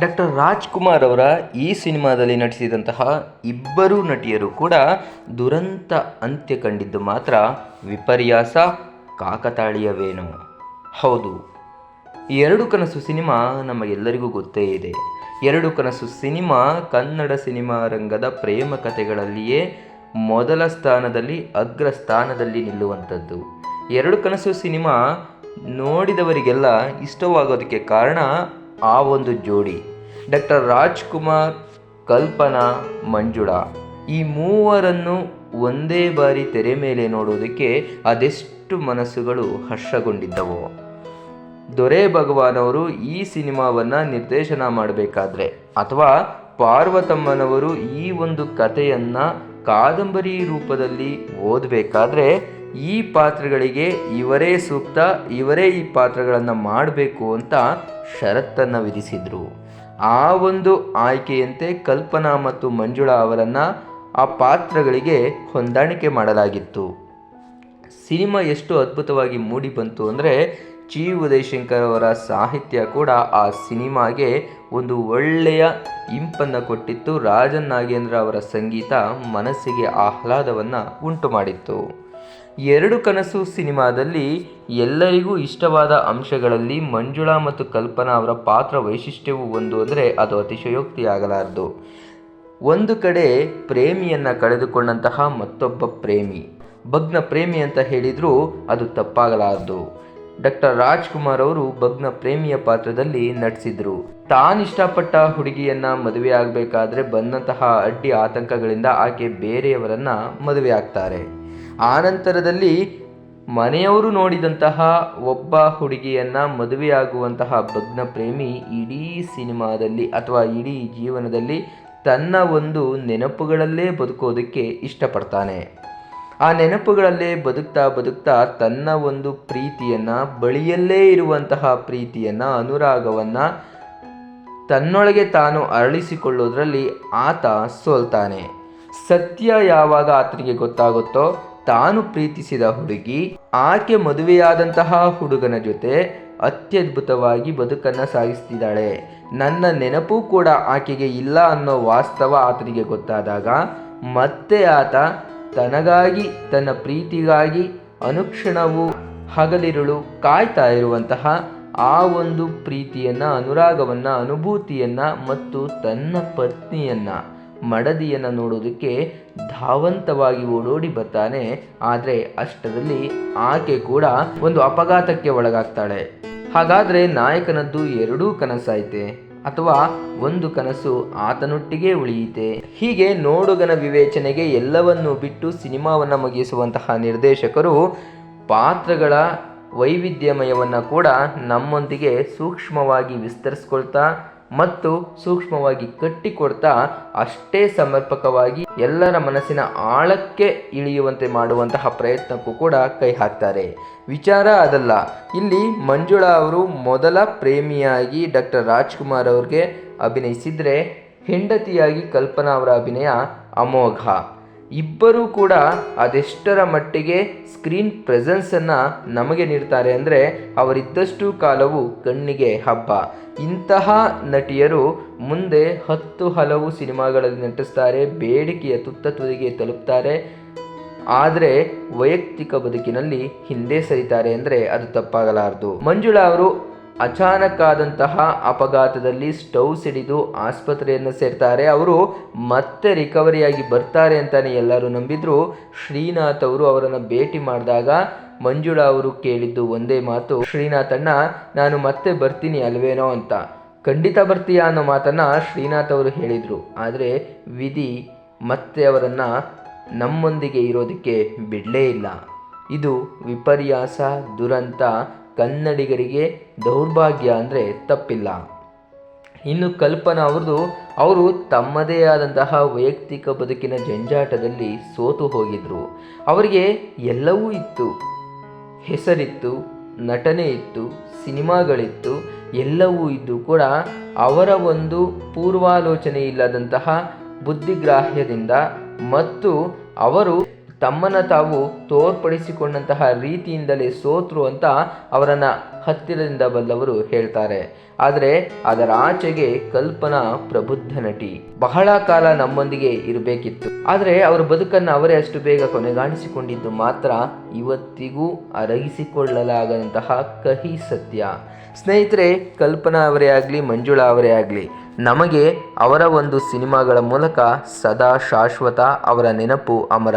Doctor Rajkumar ಅವರ ಈ ಸಿನಿಮಾದಲ್ಲಿ ನಟಿಸಿದಂತಹ ಇಬ್ಬರು ನಟಿಯರು ಕೂಡ ದುರಂತ ಅಂತ್ಯ ಕಂಡಿದ್ದು ಮಾತ್ರ ವಿಪರ್ಯಾಸ, ಕಾಕತಾಳೀಯವೇನು. ಹೌದು, ಎರಡು ಕನಸು ಸಿನಿಮಾ ನಮಗೆಲ್ಲರಿಗೂ ಗೊತ್ತೇ ಇದೆ. ಎರಡು ಕನಸು ಸಿನಿಮಾ ಕನ್ನಡ ಸಿನಿಮಾ ರಂಗದ ಪ್ರೇಮ ಕಥೆಗಳಲ್ಲಿಯೇ ಮೊದಲ ಸ್ಥಾನದಲ್ಲಿ ಅಗ್ರ ಸ್ಥಾನದಲ್ಲಿ ನಿಲ್ಲುವಂಥದ್ದು. ಎರಡು ಕನಸು ಸಿನಿಮಾ ನೋಡಿದವರಿಗೆಲ್ಲ ಇಷ್ಟವಾಗೋದಕ್ಕೆ ಕಾರಣ ಆ ಒಂದು ಜೋಡಿ. ಡಾಕ್ಟರ್ ರಾಜ್ಕುಮಾರ್, ಕಲ್ಪನಾ, ಮಂಜುಳಾ ಈ ಮೂವರನ್ನು ಒಂದೇ ಬಾರಿ ತೆರೆ ಮೇಲೆ ನೋಡುವುದಕ್ಕೆ ಅದೆಷ್ಟು ಮನಸ್ಸುಗಳು ಹರ್ಷಗೊಂಡಿದ್ದವು. ದೊರೆ ಭಗವಾನ್ ಅವರು ಈ ಸಿನಿಮಾವನ್ನು ನಿರ್ದೇಶನ ಮಾಡಬೇಕಾದ್ರೆ ಅಥವಾ ಪಾರ್ವತಮ್ಮನವರು ಈ ಒಂದು ಕಥೆಯನ್ನು ಕಾದಂಬರಿ ರೂಪದಲ್ಲಿ ಓದಬೇಕಾದ್ರೆ ಈ ಪಾತ್ರಗಳಿಗೆ ಇವರೇ ಸೂಕ್ತ, ಇವರೇ ಈ ಪಾತ್ರಗಳನ್ನು ಮಾಡಬೇಕು ಅಂತ ಷರತ್ತನ್ನು ವಿಧಿಸಿದರು. ಆ ಒಂದು ಆಯ್ಕೆಯಂತೆ ಕಲ್ಪನಾ ಮತ್ತು ಮಂಜುಳಾ ಅವರನ್ನು ಆ ಪಾತ್ರಗಳಿಗೆ ಹೊಂದಾಣಿಕೆ ಮಾಡಲಾಗಿತ್ತು. ಸಿನಿಮಾ ಎಷ್ಟು ಅದ್ಭುತವಾಗಿ ಮೂಡಿ ಬಂತು ಅಂದರೆ ಜಿ. ಉದಯಶಂಕರ್ ಅವರ ಸಾಹಿತ್ಯ ಕೂಡ ಆ ಸಿನಿಮಾಗೆ ಒಂದು ಒಳ್ಳೆಯ ಇಂಪನ್ನು ಕೊಟ್ಟಿತ್ತು. ರಾಜನ್ ನಾಗೇಂದ್ರ ಅವರ ಸಂಗೀತ ಮನಸ್ಸಿಗೆ ಆಹ್ಲಾದವನ್ನು ಉಂಟು ಮಾಡಿತ್ತು ಎರಡು ಕನಸು ಸಿನಿಮಾದಲ್ಲಿ ಎಲ್ಲರಿಗೂ ಇಷ್ಟವಾದ ಅಂಶಗಳಲ್ಲಿ ಮಂಜುಳಾ ಮತ್ತು ಕಲ್ಪನಾ ಅವರ ಪಾತ್ರ ವೈಶಿಷ್ಟ್ಯವು ಒಂದು ಅಂದರೆ ಅದು ಅತಿಶಯೋಕ್ತಿಯಾಗಲಾರದು. ಒಂದು ಕಡೆ ಪ್ರೇಮಿಯನ್ನು ಕಳೆದುಕೊಂಡಂತಹ ಮತ್ತೊಬ್ಬ ಪ್ರೇಮಿ. ಭಗ್ನ ಪ್ರೇಮಿ ಅಂತ ಹೇಳಿದರೂ ಅದು ತಪ್ಪಾಗಲಾರದು. ಡಾಕ್ಟರ್ ರಾಜ್ಕುಮಾರ್ ಅವರು ಭಗ್ನ ಪ್ರೇಮಿಯ ಪಾತ್ರದಲ್ಲಿ ನಟಿಸಿದ್ರು. ತಾನಿಷ್ಟಪಟ್ಟ ಹುಡುಗಿಯನ್ನ ಮದುವೆ ಆಗಬೇಕಾದ್ರೆ ಬಂದಂತಹ ಅಡ್ಡಿ ಆತಂಕಗಳಿಂದ ಆಕೆ ಬೇರೆಯವರನ್ನ ಮದುವೆ ಆಗ್ತಾರೆ. ಆನಂತರದಲ್ಲಿ ಮನೆಯವರು ನೋಡಿದಂತಹ ಒಬ್ಬ ಹುಡುಗಿಯನ್ನ ಮದುವೆಯಾಗುವಂತಹ ಭಗ್ನ ಪ್ರೇಮಿ ಇಡೀ ಸಿನಿಮಾದಲ್ಲಿ ಅಥವಾ ಇಡೀ ಜೀವನದಲ್ಲಿ ತನ್ನ ಒಂದು ನೆನಪುಗಳಲ್ಲೇ ಬದುಕೋದಕ್ಕೆ ಇಷ್ಟಪಡ್ತಾನೆ. ಆ ನೆನಪುಗಳಲ್ಲೇ ಬದುಕ್ತಾ ಬದುಕ್ತಾ ತನ್ನ ಒಂದು ಪ್ರೀತಿಯನ್ನು, ಬಳಿಯಲ್ಲೇ ಇರುವಂತಹ ಪ್ರೀತಿಯನ್ನು, ಅನುರಾಗವನ್ನು ತನ್ನೊಳಗೆ ತಾನು ಅರಳಿಸಿಕೊಳ್ಳೋದ್ರಲ್ಲಿ ಆತ ಸೋಲ್ತಾನೆ. ಸತ್ಯ ಯಾವಾಗ ಆತನಿಗೆ ಗೊತ್ತಾಗುತ್ತೋ ತಾನು ಪ್ರೀತಿಸಿದ ಹುಡುಗಿ, ಆಕೆ ಮದುವೆಯಾದಂತಹ ಹುಡುಗನ ಜೊತೆ ಅತ್ಯದ್ಭುತವಾಗಿ ಬದುಕನ್ನು ಸಾಗಿಸ್ತಿದ್ದಾಳೆ. ನನ್ನ ನೆನಪು ಕೂಡ ಆಕೆಗೆ ಇಲ್ಲ ಅನ್ನೋ ವಾಸ್ತವ ಆತನಿಗೆ ಗೊತ್ತಾದಾಗ ಮತ್ತೆ ಆತ ತನಗಾಗಿ, ತನ್ನ ಪ್ರೀತಿಗಾಗಿ ಅನುಕ್ಷಣವು ಹಗಲಿರುಳು ಕಾಯ್ತಾ ಇರುವಂತಹ ಆ ಒಂದು ಪ್ರೀತಿಯನ್ನು, ಅನುರಾಗವನ್ನು, ಅನುಭೂತಿಯನ್ನು ಮತ್ತು ತನ್ನ ಪತ್ನಿಯನ್ನು, ಮಡದಿಯನ್ನು ನೋಡೋದಕ್ಕೆ ಧಾವಂತವಾಗಿ ಓಡೋಡಿ ಬರ್ತಾನೆ. ಆದರೆ ಅಷ್ಟರಲ್ಲಿ ಆಕೆ ಕೂಡ ಒಂದು ಅಪಘಾತಕ್ಕೆ ಒಳಗಾಗ್ತಾಳೆ. ಹಾಗಾದರೆ ನಾಯಕನದ್ದು ಎರಡೂ ಕನಸಾಯ್ತೆ? ಅಥವಾ ಒಂದು ಕನಸು ಆತನೊಟ್ಟಿಗೆ ಉಳಿಯಿತೆ? ಹೀಗೆ ನೋಡುಗನ ವಿವೇಚನೆಗೆ ಎಲ್ಲವನ್ನೂ ಬಿಟ್ಟು ಸಿನಿಮಾವನ್ನು ಮುಗಿಸುವಂತಹ ನಿರ್ದೇಶಕರು ಪಾತ್ರಗಳ ವೈವಿಧ್ಯಮಯವನ್ನು ಕೂಡ ನಮ್ಮೊಂದಿಗೆ ಸೂಕ್ಷ್ಮವಾಗಿ ವಿಸ್ತರಿಸ್ಕೊಳ್ತಾ ಮತ್ತು ಸೂಕ್ಷ್ಮವಾಗಿ ಕಟ್ಟಿಕೊಡ್ತಾ ಅಷ್ಟೇ ಸಮರ್ಪಕವಾಗಿ ಎಲ್ಲರ ಮನಸ್ಸಿನ ಆಳಕ್ಕೆ ಇಳಿಯುವಂತೆ ಮಾಡುವಂತಹ ಪ್ರಯತ್ನಕ್ಕೂ ಕೂಡ ಕೈ ಹಾಕ್ತಾರೆ. ವಿಚಾರ ಅದಲ್ಲ. ಇಲ್ಲಿ ಮಂಜುಳಾ ಅವರು ಮೊದಲ ಪ್ರೇಮಿಯಾಗಿ ಡಾಕ್ಟರ್ ರಾಜ್ಕುಮಾರ್ ಅವ್ರಿಗೆ ಅಭಿನಯಿಸಿದರೆ ಹೆಂಡತಿಯಾಗಿ ಕಲ್ಪನಾ ಅವರ ಅಭಿನಯ ಅಮೋಘ. ಇಬ್ಬರೂ ಕೂಡ ಅದೆಷ್ಟರ ಮಟ್ಟಿಗೆ ಸ್ಕ್ರೀನ್ ಪ್ರೆಸೆನ್ಸನ್ನು ನಮಗೆ ನೀಡ್ತಾರೆ ಅಂದರೆ ಅವರಿದ್ದಷ್ಟು ಕಾಲವು ಕಣ್ಣಿಗೆ ಹಬ್ಬ. ಇಂತಹ ನಟಿಯರು ಮುಂದೆ ಹತ್ತು ಹಲವು ಸಿನಿಮಾಗಳಲ್ಲಿ ನಟಿಸ್ತಾರೆ, ಬೇಡಿಕೆಯ ತುತ್ತ ತುದಿಗೆ ತಲುಪ್ತಾರೆ, ಆದರೆ ವೈಯಕ್ತಿಕ ಬದುಕಿನಲ್ಲಿ ಹಿಂದೆ ಸರಿತಾರೆ ಅಂದರೆ ಅದು ತಪ್ಪಾಗಲಾರದು. ಮಂಜುಳಾ ಅವರು ಅಚಾನಕ್ ಆದಂತಹ ಅಪಘಾತದಲ್ಲಿ ಸ್ಟವ್ ಸಿಡಿದು ಆಸ್ಪತ್ರೆಯನ್ನು ಸೇರ್ತಾರೆ. ಅವರು ಮತ್ತೆ ರಿಕವರಿಯಾಗಿ ಬರ್ತಾರೆ ಅಂತಲೇ ಎಲ್ಲರೂ ನಂಬಿದ್ರು. ಶ್ರೀನಾಥ್ ಅವರು ಅವರನ್ನು ಭೇಟಿ ಮಾಡಿದಾಗ ಮಂಜುಳಾ ಅವರು ಕೇಳಿದ್ದು ಒಂದೇ ಮಾತು ಶ್ರೀನಾಥಣ್ಣ ನಾನು ಮತ್ತೆ ಬರ್ತೀನಿ ಅಲ್ವೇನೋ ಅಂತ. ಖಂಡಿತ ಬರ್ತೀಯಾ ಅನ್ನೋ ಮಾತನ್ನು ಶ್ರೀನಾಥ್ ಅವರು ಹೇಳಿದರು. ಆದರೆ ವಿಧಿ ಮತ್ತೆ ಅವರನ್ನು ನಮ್ಮೊಂದಿಗೆ ಇರೋದಕ್ಕೆ ಬಿಡಲೇ ಇಲ್ಲ. ಇದು ವಿಪರ್ಯಾಸ, ದುರಂತ ಕನ್ನಡಿಗರಿಗೆ ದೌರ್ಭಾಗ್ಯ ಅಂದರೆ ತಪ್ಪಿಲ್ಲ. ಇನ್ನು ಕಲ್ಪನಾ ಅವ್ರದ್ದು, ಅವರು ತಮ್ಮದೇ ಆದಂತಹ ವೈಯಕ್ತಿಕ ಬದುಕಿನ ಜಂಜಾಟದಲ್ಲಿ ಸೋತು ಹೋಗಿದ್ರು. ಅವರಿಗೆ ಎಲ್ಲವೂ ಇತ್ತು. ಹೆಸರಿತ್ತು, ನಟನೆ ಇತ್ತು, ಸಿನಿಮಾಗಳಿತ್ತು, ಎಲ್ಲವೂ ಇದ್ದು ಕೂಡ ಅವರ ಒಂದು ಪೂರ್ವಾಲೋಚನೆ ಇಲ್ಲದಂತಹ ಬುದ್ಧಿಗ್ರಾಹ್ಯದಿಂದ ಮತ್ತು ಅವರು ತಮ್ಮನ್ನ ತಾವು ತೋರ್ಪಡಿಸಿಕೊಂಡಂತಹ ರೀತಿಯಿಂದಲೇ ಸೋತ್ರು ಅಂತ ಅವರನ್ನು ಹತ್ತಿರದಿಂದ ಬಲ್ಲವರು ಹೇಳ್ತಾರೆ. ಆದರೆ ಅದರ ಆಚೆಗೆ ಕಲ್ಪನಾ ಪ್ರಬುದ್ಧ ನಟಿ. ಬಹಳ ಕಾಲ ನಮ್ಮೊಂದಿಗೆ ಇರಬೇಕಿತ್ತು. ಆದರೆ ಅವರ ಬದುಕನ್ನು ಅವರೇ ಅಷ್ಟು ಬೇಗ ಕೊನೆಗಾಣಿಸಿಕೊಂಡಿದ್ದು ಮಾತ್ರ ಇವತ್ತಿಗೂ ಅರಗಿಸಿಕೊಳ್ಳಲಾಗದಂತಹ ಕಹಿ ಸತ್ಯ. ಸ್ನೇಹಿತರೆ, ಕಲ್ಪನಾ ಅವರೇ ಆಗಲಿ, ಮಂಜುಳಾ ಅವರೇ ಆಗಲಿ, ನಮಗೆ ಅವರ ಒಂದು ಸಿನಿಮಾಗಳ ಮೂಲಕ ಸದಾ ಶಾಶ್ವತ ಅವರ ನೆನಪು ಅಮರ.